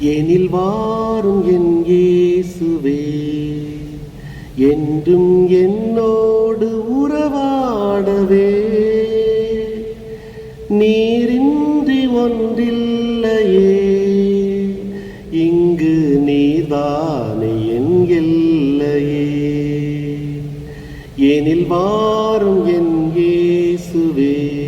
எனில் வாரும் என் இயேசுவே என்றும் என்னோடு உறவாடவே. நீரின்றி ஒன்றில்லையே இங்கு நீதானே என் எல்லையே. எனில் வாரும் என் இயேசுவே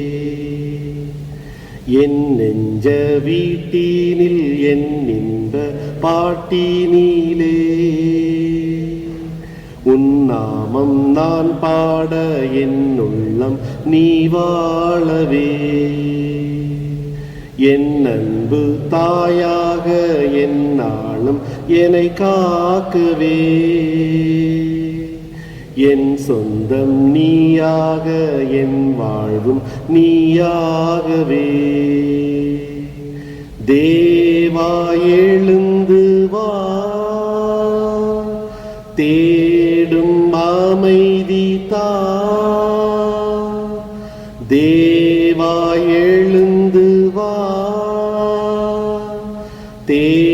என் நெஞ்ச வீட்டினில் என் இன்ப பாட்டினிலே. உன் நாமம் நான் பாட என் உள்ளம் நீ வாழவே. என் அன்பு தாயாக என் நாளும் என்னை காக்கவே. என் சொந்தம் நீயாக என் வாழ்வும் நீயாகவே. தேவா எழுந்து வா. தேடும் அமைதி தா. தேவா எழுந்து வா. தே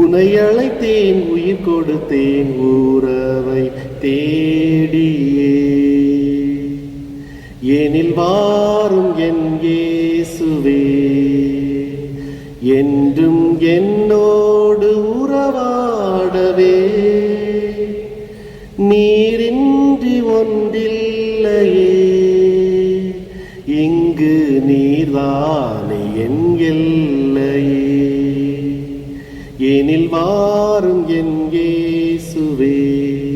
உனை அழைத்தேன் உயிர் கொடுத்தேன் உறவை தேடியே. எனில் வாரும் என் இயேசுவே என்றும் என்னோடு உறவாடவே. நீரின்றி ஒன்றில்லையே இங்கு நீர்தானே என் எல்லையே. எனில் மாறும் என் இயேசுவே.